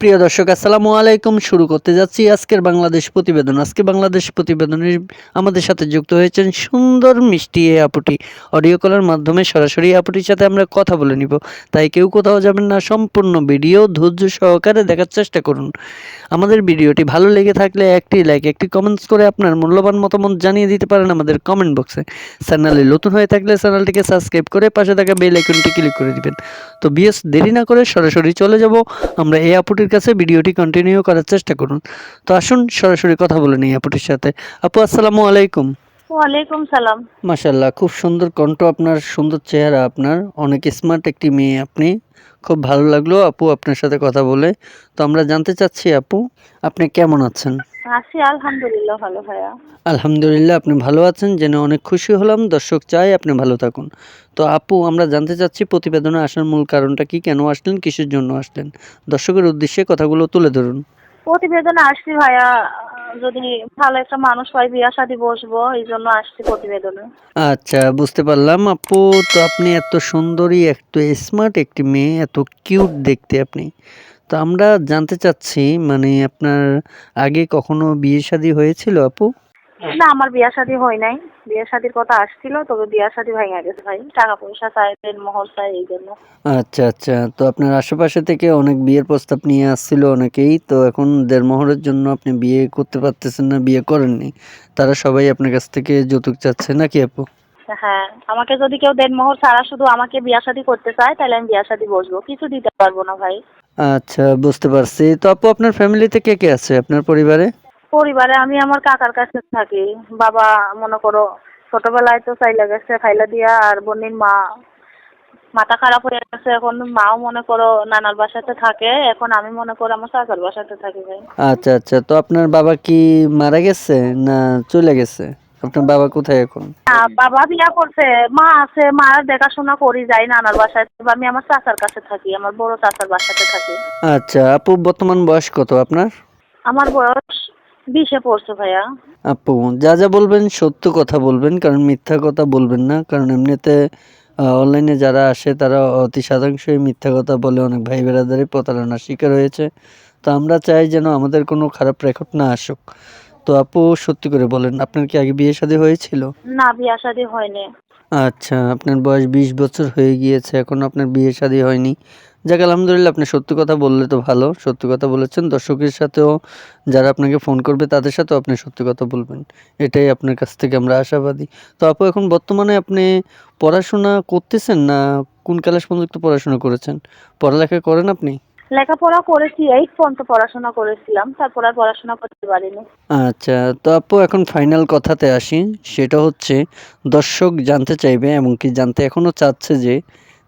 প্রিয় দর্শক, আসসালামু আলাইকুম। শুরু করতে যাচ্ছি আজকের বাংলাদেশ প্রতিবেদন। আজকে বাংলাদেশ প্রতিবেদনের আমাদের সাথে যুক্ত হয়েছেন সুন্দর মিষ্টি এই আপুটি। অডিও কলের মাধ্যমে সরাসরি আপুটির সাথে আমরা কথা বলে নিব। তাই কেউ কোথাও যাবেন না, সম্পূর্ণ ভিডিও ধৈর্য সহকারে দেখার চেষ্টা করুন। আমাদের ভিডিওটি ভালো লেগে থাকলে একটি লাইক, একটি কমেন্টস করে আপনার মূল্যবান মতামত জানিয়ে দিতে পারেন আমাদের কমেন্ট বক্সে চ্যানেলে নতুন হয়ে থাকলে চ্যানেলটিকে সাবস্ক্রাইব করে পাশে থাকা বেল আইকনটি ক্লিক করে দিবেন। তো বিএস দেরি না করে সরাসরি চলে যাব। আমরা এই আপুটির কাছে ভিডিওটি কন্টিনিউ করার চেষ্টা করুন। তো আসুন সরাসরি কথা বলে নিই আপুটির সাথে। আপু, আসসালামু আলাইকুম। ওয়ালাইকুম সালাম। মাশাল্লাহ খুব সুন্দর কণ্ঠ আপনার সুন্দর চেহারা আপনার। অনেক স্মার্ট একটি মেয়ে আপনি। খুব ভালো লাগল আপু আপনার সাথে কথা বলে। তো আমরা জানতে চাচ্ছি আপু আপনি কেমন আছেন? আছি আলহামদুলিল্লাহ ভালো ভাইয়া। আলহামদুলিল্লাহ আপনি ভালো আছেন? জেনে অনেক খুশি হলাম। দর্শক চাই আপনি ভালো থাকুন। তো আপু আমরা জানতে চাচ্ছি প্রতিবেদনে আসার মূল কারণটা কি? কেন আসলেন? কিসের জন্য আসলেন? দর্শকের উদ্দেশ্যে কথাগুলো তুলে ধরুন। প্রতিবেদনে আসছি ভাইয়া, যদি ভালো একটা মানুষ পাই বিয়া শাদি বসবো, এই জন্য আসছি প্রতিবেদনে। আচ্ছা বুঝতে পারলাম। আপু, তো আপনি এত সুন্দরী এত স্মার্ট একটি মেয়ে, এত কিউট দেখতে আপনি। তো আমরা জানতে চাচ্ছি মানে আপনার আগে কখনো বিয়ে শাদি হয়েছিল আপু? না আমার বিয়া শাদি হয় নাই। বিয়া শাদির কথা আসছিল তবে বিয়া শাদি ভাঙা গেছে ভাই। টাকা পয়সা চাই দেন মোহর চাই এই জন্য। আচ্ছা আচ্ছা। তো আপনার আশেপাশে থেকে অনেক বিয়ের প্রস্তাব নিয়ে আসছিল অনেকেই। তো এখন দেড়মোহরের জন্য আপনি বিয়ে করতে পারতেছেন না বিয়ে করেননি। তারা সবাই আপনার কাছ থেকে যৌতুক চাচ্ছে নাকি আপু? হ্যাঁ আমাকে যদি কেউ দেন মোহর ছাড়া শুধু আমাকে বিয়া শাদি করতে চায় তাহলে আমি বিয়া শাদি বসবো। কিছু দিতে পারব না ভাই। আচ্ছা বুঝতে পারছি। তো আপু আপনার ফ্যামিলিতে কে কে আছে? আপনার পরিবারে? পরিবারে আমি আমার কাকার কাছে থাকি। বাবা মনে করো ছোটবেলায় তো চাইলা গেছে খাইলা দিয়া আর বোনের মা। মাথা খারাপ হয়ে গেছে এখন মাও মনে করো নানার বাসাতে থাকে। এখন আমি মনে করো আমার চাচার বাসাতে থাকি ভাই। আচ্ছা আচ্ছা তো আপনার বাবা কি মারা গেছে না চলে গেছে? আপনার বাবা কোথায় এখন? বাবা বিয়া করছে মা আছে মার দেখাশোনা করি যাই নানার বাসায়। আমি আমার চাচার কাছে থাকি আমার বড় চাচার বাসাতে থাকি। আচ্ছা আপু বর্তমান বয়স কত আপনার? আমার বয়স বিশে পড়ছে ভাইয়া। আপু যা যা বলবেন সত্য কথা বলবেন কারণ মিথ্যা কথা বলবেন না। কারণ এমনিতে অনলাইনে যারা আসে তারা অতি শতাংশই মিথ্যা কথা বলে অনেক ভাই বেড়াদারে প্রতারণার শিকার হয়েছে। তো আমরা চাই যেন আমাদের কোনো খারাপ রেকর্ড না আসুক। তো আপু সত্যি করে বলেন আপনার কি আগে বিয়ে শাদী হয়েছিল? না বিয়া শাদি হয়নি। আচ্ছা আপনার বয়স বিশ বছর হয়ে গিয়েছে এখন আপনার বিয়ে শাদী হয়নি। যাক আলহামদুলিল্লাহ আপনি সত্যি কথা বললে তো ভালো। সত্যি কথা বলেছেন। দর্শকের সাথেও যারা আপনাকে ফোন করবে তাদের সাথেও আপনি সত্যি কথা বলবেন। এটাই আপনার কাছ থেকে আমরা আশাবাদী। তো আপু এখন বর্তমানে আপনি পড়াশোনা করতেছেন না কোন ক্লাস পর্যন্ত পড়াশোনা করেছেন? পড়ালেখা করেন আপনি? লেখাপড়া করেছি এইট পর্যন্ত পড়াশোনা করেছিলাম। তারপর আর পড়াশোনা করতে পারিনি। আচ্ছা তো আপু এখন ফাইনাল কথাতে আসি। সেটা হচ্ছে দর্শক জানতে চাইবে এমনকি জানতে এখনও চাচ্ছে যে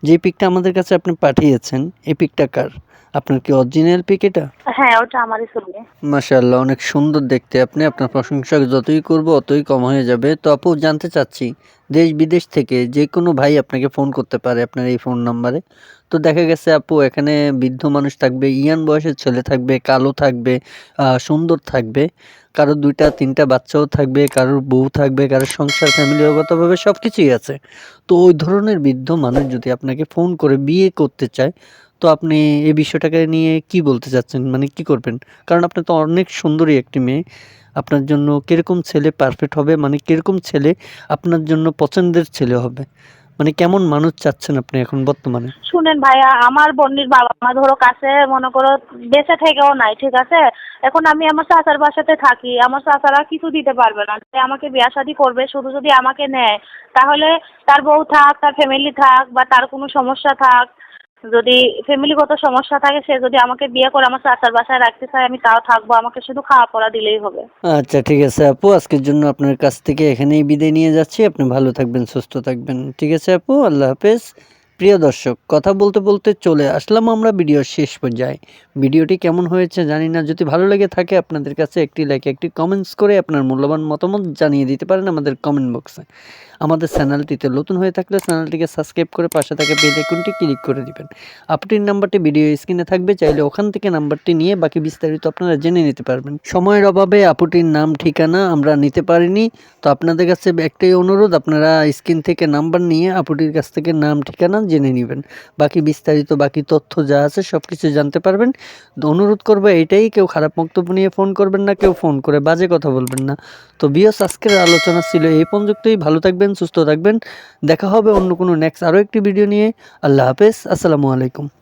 যে পিকটা আমাদের কাছে আপনি পাঠিয়েছেন এই পিকটা কার? আপনার কি অরিজিনাল পিক এটা? হ্যাঁ ওটা আমারই ছবি। মাশাআল্লাহ অনেক সুন্দর দেখতে আপনি। আপনার প্রশংসা যতই করব ততই কম হয়ে যাবে। তো আপু জানতে চাচ্ছি দেশ বিদেশ থেকে যে কোনো ভাই আপনাকে ফোন করতে পারে আপনার এই ফোন নাম্বারে তো দেখা গেছে আপু, এখানে বৃদ্ধ মানুষ থাকবে ইয়ান বয়সের ছেলে থাকবে, কালো থাকবে সুন্দর থাকবে কারোর দুইটা, তিনটা বাচ্চাও থাকবে, কারোর বউ থাকবে কারোর সংসার ফ্যামিলিগতভাবে সব কিছুই আছে। তো ওই ধরনের বৃদ্ধ মানুষ যদি আপনাকে ফোন করে বিয়ে করতে চায়, তো আপনি এই বিষয়টাকে নিয়ে কি বলতে চাচ্ছেন? মানে কি করবেন? কারণ আপনি তো অনেক সুন্দরী একটি মেয়ে। আপনার জন্য কীরকম ছেলে পারফেক্ট হবে? মানে কীরকম ছেলে আপনার জন্য পছন্দের ছেলে হবে? মানে কেমন মানুষ চাচ্ছেন আপনি এখন বর্তমানে? শুনেন ভাইয়া, আমার বোনের বাবা মা ধরো কাছে, মনে করো বেঁচে থেকেও নাই, ঠিক আছে? এখন আমি আমার চাচার বাসাতে থাকি, আমার চাচারা কিছু দিতে পারবে না। যে আমাকে বিয়া শাদি করবে, শুধু যদি আমাকে নেয়, তাহলে তার বউ থাক, তার ফ্যামিলি থাক বা তার কোনো সমস্যা থাক যদি ফ্যামিলিগত সমস্যা থাকে, সে যদি আমাকে বিয়ে করে আমার চাচার বাসায় রাখতে চায়, আমি তাও থাকব। আমাকে শুধু খাওয়া পড়া দিলেই হবে। আচ্ছা ঠিক আছে আপু। আজকের জন্য আপনার কাছ থেকে এখানেই বিদায় নিয়ে যাচ্ছি। আপনি ভালো থাকবেন, সুস্থ থাকবেন। ঠিক আছে আপু? আল্লাহ হাফেজ। প্রিয় দর্শক, কথা বলতে বলতে চলে আসলাম আমরা ভিডিওর শেষ পর্যায়ে। ভিডিওটি কেমন হয়েছে জানি না, যদি ভালো লেগে থাকে আপনাদের কাছে একটি লাইক একটি কমেন্টস করে আপনার মূল্যবান মতামত জানিয়ে দিতে পারেন আমাদের কমেন্ট বক্সে আমাদের চ্যানেলটিতে নতুন হয়ে থাকলে চ্যানেলটিকে সাবস্ক্রাইব করে পাশে থাকা বেল আইকনটি ক্লিক করে দিবেন। আপটির নাম্বারটি ভিডিও স্ক্রিনে থাকবে, চাইলে ওখান থেকে নাম্বারটি নিয়ে বাকি বিস্তারিত আপনারা জেনে নিতে পারবেন। সময়ের অভাবে আপুটির নাম, ঠিকানা আমরা নিতে পারিনি, তো আপনাদের কাছে একটাই অনুরোধ, আপনারা স্ক্রিন থেকে নাম্বার নিয়ে আপুটির কাছ থেকে নাম, ঠিকানা জেনে নেবেন। বাকি বিস্তারিত, বাকি তথ্য যা আছে সব কিছু জানতে পারবেন। অনুরোধ করব এটাই, কেউ খারাপ মন্তব্য নিয়ে ফোন করবেন না, কেউ ফোন করে বাজে কথা বলবেন না। তো বিয়স, আজকের আলোচনা ছিল এই পর্যন্তই। ভালো থাকবেন, সুস্থ থাকবেন। দেখা হবে অন্য কোনো নেক্সট আরও একটি ভিডিও নিয়ে। আল্লাহ হাফেজ, আসসালামু আলাইকুম।